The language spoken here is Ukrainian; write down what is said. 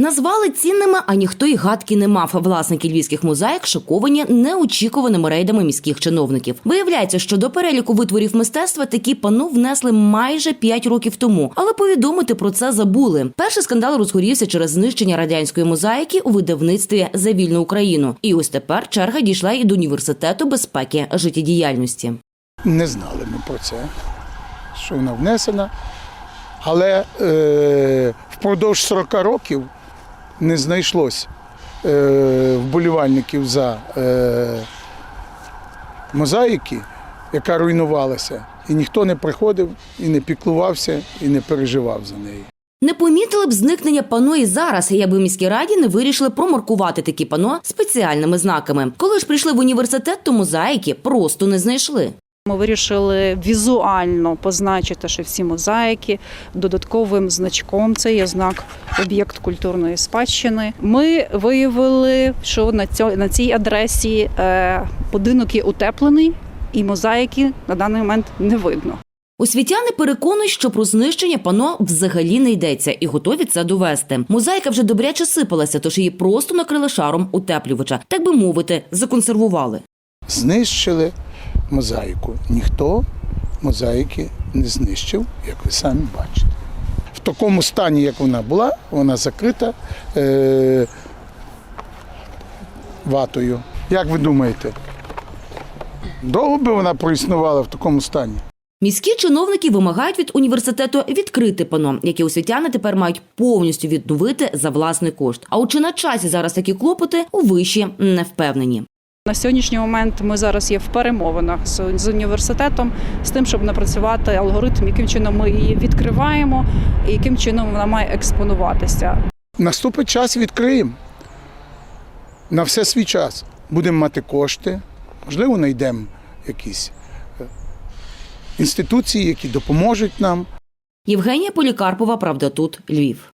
Назвали цінними, а ніхто й гадки не мав. Власники львівських мозаїк шоковані неочікуваними рейдами міських чиновників. Виявляється, що до переліку витворів мистецтва такі панно внесли майже 5 років тому, але повідомити про це забули. Перший скандал розгорівся через знищення радянської мозаїки у видавництві за вільну Україну. І ось тепер черга дійшла і до університету безпеки життєдіяльності. Не знали ми про це, що вона внесена. Але е, впродовж 40 років не знайшлось е, вболівальників за е, мозаїки, яка руйнувалася. І ніхто не приходив, і не піклувався, і не переживав за неї. Не помітили б зникнення пано і зараз, якби в міській раді не вирішили промаркувати такі пано спеціальними знаками. Коли ж прийшли в університет, то мозаїки просто не знайшли. Ми вирішили візуально позначити, що всі мозаїки додатковим значком. Це є знак об'єкт культурної спадщини. Ми виявили, що на цій адресі е, будинок є утеплений, і мозаїки на даний момент не видно. Освітяни переконують, що про знищення пано взагалі не йдеться і готові це довести. Мозаїка вже добряче сипалася, тож її просто накрили шаром утеплювача, так би мовити, законсервували. Знищили мозаїку. Ніхто мозаїки не знищив, як ви самі бачите. Такому стані, як вона була, вона закрита е- ватою. Як ви думаєте, довго би вона проіснувала в такому стані? Міські чиновники вимагають від університету відкрити пано, яке освітяни тепер мають повністю відновити за власний кошт. А от чи на часі зараз такі клопоти у виші не впевнені. На сьогоднішній момент ми зараз є в перемовинах з, з університетом з тим, щоб напрацювати алгоритм, яким чином ми її відкриваємо і яким чином вона має експонуватися. Наступить час відкриємо. На все свій час. Будемо мати кошти, можливо, знайдемо якісь е, інституції, які допоможуть нам. Євгенія Полікарпова, правда, тут Львів.